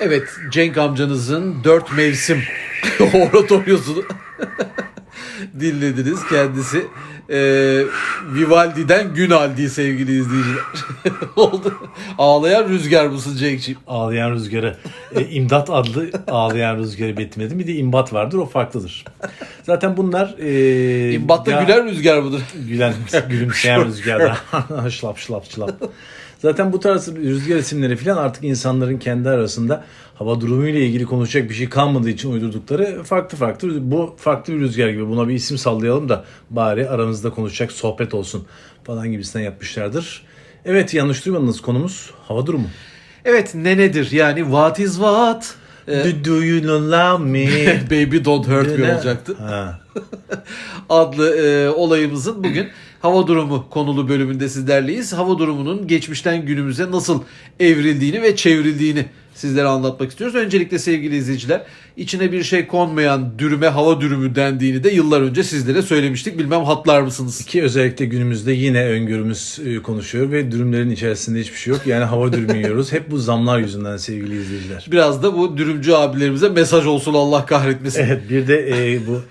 Evet, Cenk amcanızın dört mevsim oratoryosunu dinlediniz. Kendisi e, Vivaldi'den Günaldi sevgili izleyiciler. Oldu. Ağlayan rüzgar mısın Cenk'ciğim? Ağlayan Rüzgarı. E, İmdat adlı Ağlayan Rüzgarı betimledim. Bir de İmbat vardır o farklıdır. Zaten bunlar... E, İmbat'ta ya- gülen rüzgar mıdır? Gülen, gülümseyen rüzgarlar. şlap şlap şlap. Zaten bu tarz rüzgar isimleri falan artık insanların kendi arasında hava durumuyla ilgili konuşacak bir şey kalmadığı için uydurdukları farklı farklı. Bu farklı bir rüzgar gibi buna bir isim sallayalım da bari aramızda konuşacak sohbet olsun falan gibisinden yapmışlardır. Evet yanlış duymadınız konumuz hava durumu. Evet ne nedir yani what is what? E, Do, do you love me? Baby don't hurt me olacaktı. Adlı e, olayımızın bugün hava durumu konulu bölümünde sizlerleyiz. Hava durumunun geçmişten günümüze nasıl evrildiğini ve çevrildiğini sizlere anlatmak istiyoruz. Öncelikle sevgili izleyiciler içine bir şey konmayan dürüme hava dürümü dendiğini de yıllar önce sizlere söylemiştik. Bilmem hatlar mısınız? Ki özellikle günümüzde yine öngörümüz e, konuşuyor ve dürümlerin içerisinde hiçbir şey yok. Yani hava dürümü yiyoruz. Hep bu zamlar yüzünden sevgili izleyiciler. Biraz da bu dürümcü abilerimize mesaj olsun Allah kahretmesin. Evet bir de e, bu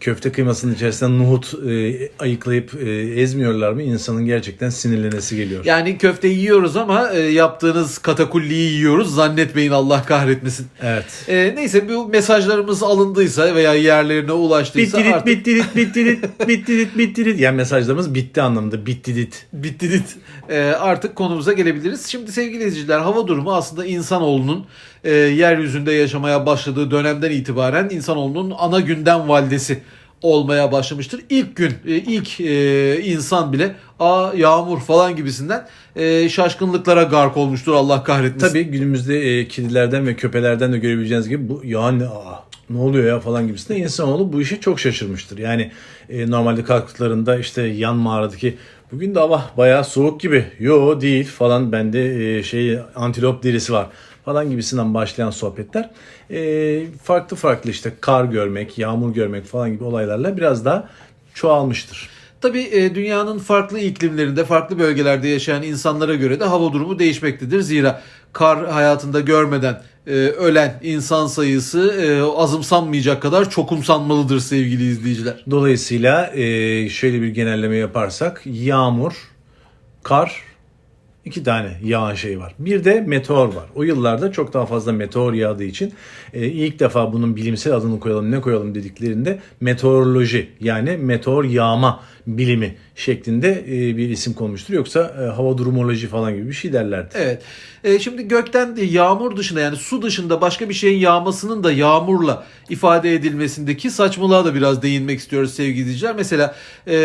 köfte kıymasının içerisinden nohut e, ayıklayıp e, ezmiyorlar mı? İnsanın gerçekten sinirlenesi geliyor. Yani köfte yiyoruz ama e, yaptığınız katakulliyi yiyoruz. Zannetmeyin Allah kahretmesin. Evet. E, neyse bu mesajlarımız alındıysa veya yerlerine ulaştıysa Bitti dit, artık bitti dit, bitti dit, bitti dit, bitti dit. Yani mesajlarımız bitti anlamında. Bitti dit. bitti dit. E, artık konumuza gelebiliriz. Şimdi sevgili izleyiciler hava durumu aslında insanoğlunun e, yeryüzünde yaşamaya başladığı dönemden itibaren insanoğlunun ana gündem valdesi olmaya başlamıştır. İlk gün, e, ilk e, insan bile a yağmur falan gibisinden e, şaşkınlıklara gark olmuştur Allah kahretmesin. Tabii günümüzde kedilerden ve köpelerden de görebileceğiniz gibi bu yani aa, ne oluyor ya falan gibisinden insanoğlu bu işe çok şaşırmıştır. Yani normalde kalktıklarında işte yan mağaradaki bugün de hava bayağı soğuk gibi. Yo değil falan bende şey antilop derisi var falan gibisinden başlayan sohbetler e, farklı farklı işte kar görmek, yağmur görmek falan gibi olaylarla biraz daha çoğalmıştır. Tabii e, dünyanın farklı iklimlerinde, farklı bölgelerde yaşayan insanlara göre de hava durumu değişmektedir. Zira kar hayatında görmeden e, ölen insan sayısı e, azımsanmayacak kadar çokumsanmalıdır sevgili izleyiciler. Dolayısıyla e, şöyle bir genelleme yaparsak yağmur, kar iki tane yağan şey var. Bir de meteor var. O yıllarda çok daha fazla meteor yağdığı için e, ilk defa bunun bilimsel adını koyalım ne koyalım dediklerinde meteoroloji yani meteor yağma bilimi şeklinde e, bir isim konmuştur. Yoksa e, hava durumoloji falan gibi bir şey derlerdi. Evet. E, şimdi gökten yağmur dışında yani su dışında başka bir şeyin yağmasının da yağmurla ifade edilmesindeki saçmalığa da biraz değinmek istiyoruz sevgili izleyiciler. Mesela e,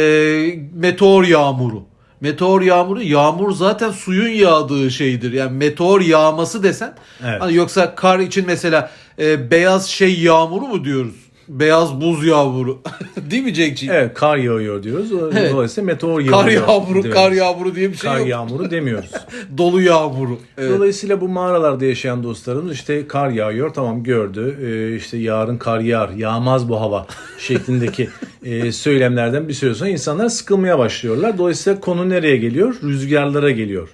meteor yağmuru. Meteor yağmuru yağmur zaten suyun yağdığı şeydir. Yani meteor yağması desen Evet. hani yoksa kar için mesela e, beyaz şey yağmuru mu diyoruz? Beyaz buz yağmuru. Değil mi Cenk'ciğim? Evet kar yağıyor diyoruz. Evet. Dolayısıyla meteor Kar yağıyor. yağmuru, diyoruz. kar yağmuru diye bir şey Kar yok. yağmuru demiyoruz. Dolu yağmuru. Evet. Dolayısıyla bu mağaralarda yaşayan dostlarımız işte kar yağıyor tamam gördü Ee, işte yarın kar yağar yağmaz bu hava şeklindeki e, söylemlerden bir süre sonra insanlar sıkılmaya başlıyorlar. Dolayısıyla konu nereye geliyor? Rüzgarlara geliyor.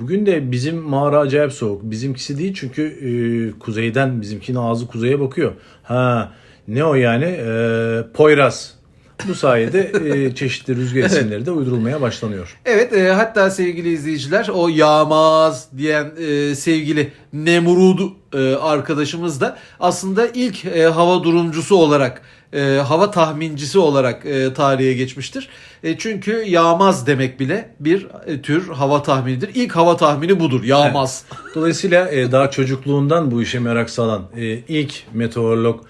Bugün de bizim mağara acayip soğuk. Bizimkisi değil çünkü e, kuzeyden bizimkinin ağzı kuzeye bakıyor. Ha ne o yani? Ee, Poyraz. Bu sayede e, çeşitli rüzgar isimleri de uydurulmaya başlanıyor. Evet e, hatta sevgili izleyiciler o yağmaz diyen e, sevgili Nemrud e, arkadaşımız da aslında ilk e, hava durumcusu olarak e, hava tahmincisi olarak e, tarihe geçmiştir. E, çünkü yağmaz demek bile bir e, tür hava tahminidir. İlk hava tahmini budur yağmaz. Dolayısıyla e, daha çocukluğundan bu işe merak salan e, ilk meteorolog e,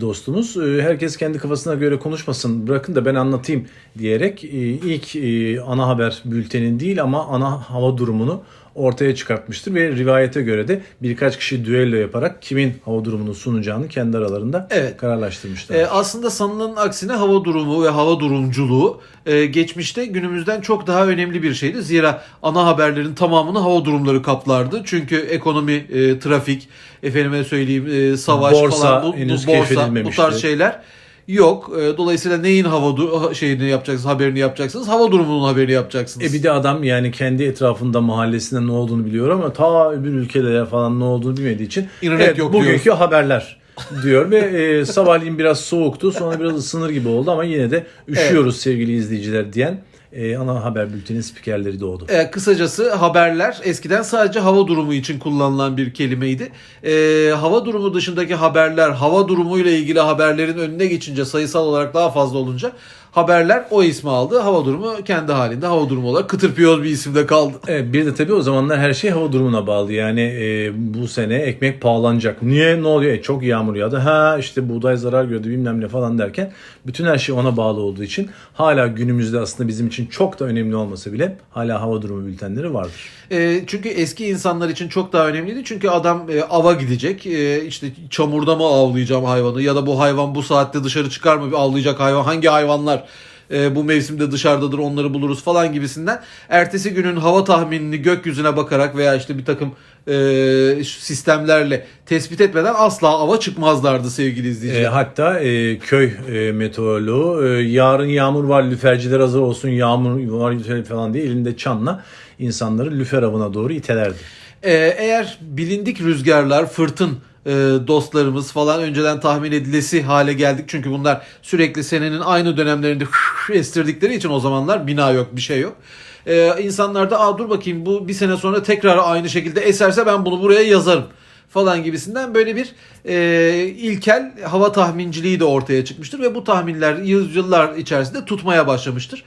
dostumuz. E, herkes kendi kafasına göre konuşmasın bırakın da ben anlatayım diyerek e, ilk e, ana haber bültenin değil ama ana hava durumunu ortaya çıkartmıştır ve rivayete göre de birkaç kişi düello yaparak kimin hava durumunu sunacağını kendi aralarında Evet. kararlaştırmışlar. E, aslında sanılanın aksine hava durumu ve hava durumculuğu e, geçmişte günümüzden çok daha önemli bir şeydi. Zira ana haberlerin tamamını hava durumları kaplardı. Çünkü ekonomi, e, trafik, efendime söyleyeyim e, savaş Borsa falan bu, bu borsa bu tarz şeyler yok. E, dolayısıyla neyin hava şeyini yapacaksınız, haberini yapacaksınız? Hava durumunun haberini yapacaksınız. E bir de adam yani kendi etrafında mahallesinde ne olduğunu biliyor ama ta öbür ülkelere falan ne olduğunu bilmediği için İnternet evet, yok bugünkü haberler diyor ve e, sabahleyin biraz soğuktu sonra biraz ısınır gibi oldu ama yine de üşüyoruz sevgili izleyiciler diyen e, ana haber bültenin spikerleri doğdu. E, kısacası haberler eskiden sadece hava durumu için kullanılan bir kelimeydi. E, hava durumu dışındaki haberler, hava durumuyla ilgili haberlerin önüne geçince sayısal olarak daha fazla olunca haberler o ismi aldı. Hava durumu kendi halinde hava durumu olarak kıtır piyoz bir isimde kaldı. Evet, bir de tabii o zamanlar her şey hava durumuna bağlı. Yani e, bu sene ekmek pahalanacak. Niye? Ne oluyor? E, çok yağmur yağdı. Ha işte buğday zarar gördü bilmem ne falan derken bütün her şey ona bağlı olduğu için hala günümüzde aslında bizim için çok da önemli olmasa bile hala hava durumu bültenleri vardır. E, çünkü eski insanlar için çok daha önemliydi. Çünkü adam e, ava gidecek. E, işte çamurda mı avlayacağım hayvanı ya da bu hayvan bu saatte dışarı çıkar mı avlayacak hayvan hangi hayvanlar e, bu mevsimde dışarıdadır onları buluruz falan gibisinden. Ertesi günün hava tahminini gökyüzüne bakarak veya işte bir takım e, sistemlerle tespit etmeden asla ava çıkmazlardı sevgili E, izleyiciler. hatta e, köy e, meteoroloğu e, yarın yağmur var lüferciler hazır olsun yağmur var lüfer falan diye elinde çanla insanları lüfer avına doğru itelerdi. Ee, eğer bilindik rüzgarlar, fırtın e, dostlarımız falan önceden tahmin edilesi hale geldik. Çünkü bunlar sürekli senenin aynı dönemlerinde estirdikleri için o zamanlar bina yok, bir şey yok. Ee, insanlar da dur bakayım bu bir sene sonra tekrar aynı şekilde eserse ben bunu buraya yazarım falan gibisinden böyle bir e, ilkel hava tahminciliği de ortaya çıkmıştır ve bu tahminler yüzyıllar içerisinde tutmaya başlamıştır.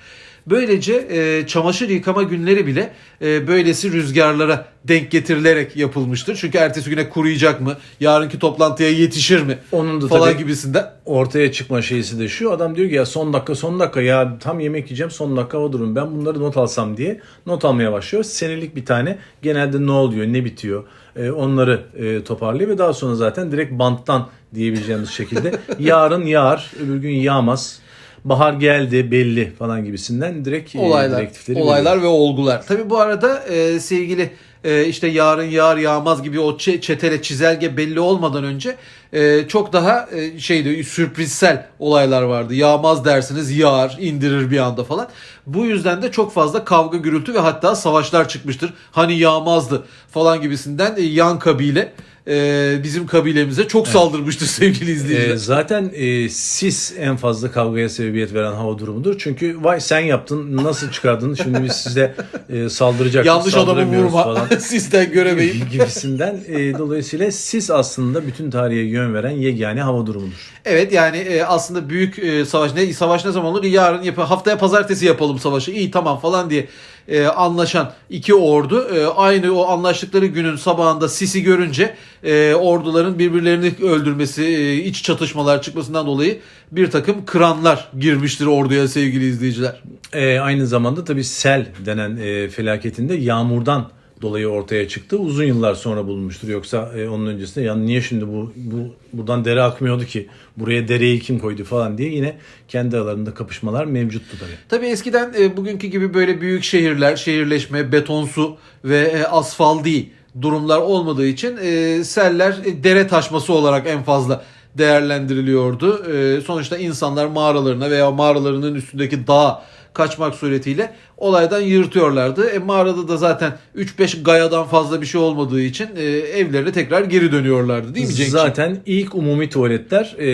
Böylece e, çamaşır yıkama günleri bile e, böylesi rüzgarlara denk getirilerek yapılmıştır. Çünkü ertesi güne kuruyacak mı? Yarınki toplantıya yetişir mi? Onun da falan gibisinden. ortaya çıkma şeysi de şu. Adam diyor ki ya son dakika son dakika ya tam yemek yiyeceğim son dakika hava durum. Ben bunları not alsam diye not almaya başlıyor. Senelik bir tane genelde ne oluyor ne bitiyor e, onları e, toparlıyor ve daha sonra zaten direkt banttan diyebileceğimiz şekilde yarın yağar öbür gün yağmaz. Bahar geldi belli falan gibisinden direkt e, olaylar, direktifleri olaylar veriyor. ve olgular. Tabii bu arada e, sevgili e, işte yarın yağar yağmaz gibi o çe- çetele çizelge belli olmadan önce e, çok daha e, şeydi sürprizsel olaylar vardı. Yağmaz dersiniz yağar indirir bir anda falan. Bu yüzden de çok fazla kavga gürültü ve hatta savaşlar çıkmıştır. Hani yağmazdı falan gibisinden e, yan kabile e, bizim kabilemize çok saldırmıştır sevgili izleyiciler. E, zaten e, sis en fazla kavgaya sebebiyet veren hava durumudur. Çünkü vay sen yaptın nasıl çıkardın şimdi biz size e, saldıracaktık Yanlış adamı vurma falan. sizden göremeyin. gibisinden e, dolayısıyla sis aslında bütün tarihe yön veren yegane hava durumudur. Evet yani e, aslında büyük e, savaş ne savaş ne zaman olur? Yarın yap haftaya pazartesi yapalım savaşı. İyi tamam falan diye e, anlaşan iki ordu e, aynı o anlaştıkları günün sabahında sisi görünce e, orduların birbirlerini öldürmesi, e, iç çatışmalar çıkmasından dolayı bir takım kıranlar girmiştir orduya sevgili izleyiciler. E, aynı zamanda tabii sel denen e, felaketinde yağmurdan dolayı ortaya çıktı. Uzun yıllar sonra bulunmuştur. Yoksa e, onun öncesinde ya niye şimdi bu, bu buradan dere akmıyordu ki buraya dereyi kim koydu falan diye yine kendi aralarında kapışmalar mevcuttu tabii. Tabii eskiden e, bugünkü gibi böyle büyük şehirler, şehirleşme, betonsu ve e, asfaldi durumlar olmadığı için e, seller e, dere taşması olarak en fazla değerlendiriliyordu. E, sonuçta insanlar mağaralarına veya mağaralarının üstündeki dağa kaçmak suretiyle olaydan yırtıyorlardı. E, mağarada da zaten 3-5 gayadan fazla bir şey olmadığı için e, evlerine tekrar geri dönüyorlardı değil mi Cenk'ciğim? Zaten ilk umumi tuvaletler e,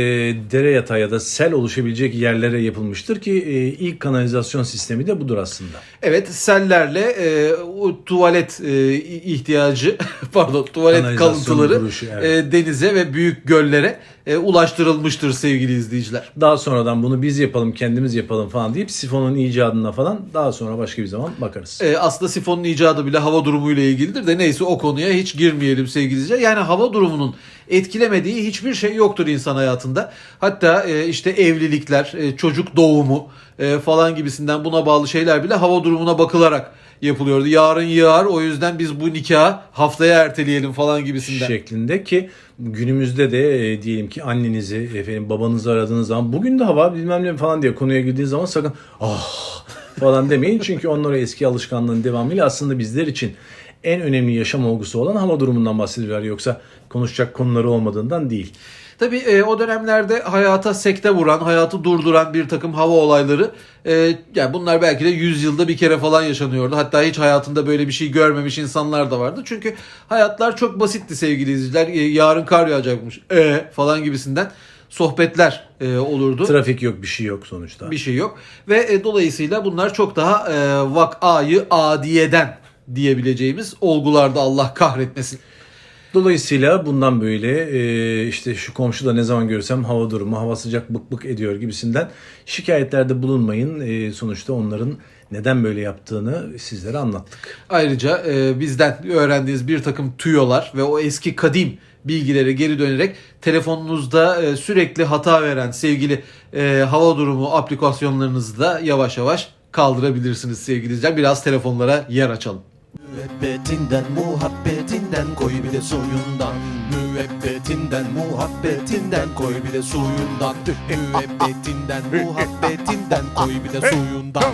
dere yatağı ya da sel oluşabilecek yerlere yapılmıştır ki e, ilk kanalizasyon sistemi de budur aslında. Evet sellerle e, o tuvalet e, ihtiyacı pardon tuvalet kalıntıları kuruluşu, evet. e, denize ve büyük göllere e, ulaştırılmıştır sevgili izleyiciler. Daha sonradan bunu biz yapalım kendimiz yapalım falan deyip sifonun icadına falan daha sonra başka bir zaman bakarız. E, aslında sifonun icadı bile hava durumuyla ilgilidir de neyse o konuya hiç girmeyelim sevgili izleyiciler. Yani hava durumunun etkilemediği hiçbir şey yoktur insan hayatında. Hatta e, işte evlilikler, e, çocuk doğumu e, falan gibisinden buna bağlı şeyler bile hava durumuna bakılarak yapılıyordu. Yarın yağar o yüzden biz bu nikahı haftaya erteleyelim falan gibisinden. şeklinde ki günümüzde de e, diyelim ki annenizi efendim babanızı aradığınız zaman bugün de hava bilmem ne falan diye konuya girdiğiniz zaman sakın ah falan demeyin çünkü onlar o eski alışkanlığın devamıyla aslında bizler için en önemli yaşam olgusu olan hava durumundan bahsediyorlar yoksa konuşacak konuları olmadığından değil. Tabii e, o dönemlerde hayata sekte vuran, hayatı durduran bir takım hava olayları e, yani bunlar belki de 100 yılda bir kere falan yaşanıyordu. Hatta hiç hayatında böyle bir şey görmemiş insanlar da vardı. Çünkü hayatlar çok basitti sevgili izleyiciler. E, yarın kar yağacakmış e, falan gibisinden sohbetler e, olurdu. Trafik yok bir şey yok sonuçta. bir şey yok. Ve e, dolayısıyla bunlar çok daha e, vakayı adiyeden diyebileceğimiz olgularda Allah kahretmesin. Dolayısıyla bundan böyle e, işte şu komşu da ne zaman görsem hava durumu, hava sıcak bık bık ediyor gibisinden şikayetlerde bulunmayın. E, sonuçta onların neden böyle yaptığını sizlere anlattık. Ayrıca e, bizden öğrendiğiniz bir takım tüyolar ve o eski kadim bilgilere geri dönerek telefonunuzda e, sürekli hata veren sevgili e, hava durumu aplikasyonlarınızı da yavaş yavaş kaldırabilirsiniz sevgili izleyiciler. Biraz telefonlara yer açalım. Müebbetinden muhabbetinden koy bir de suyundan Müebbetinden muhabbetinden koy bir de suyundan Müebbetinden muhabbetinden koy bir de suyundan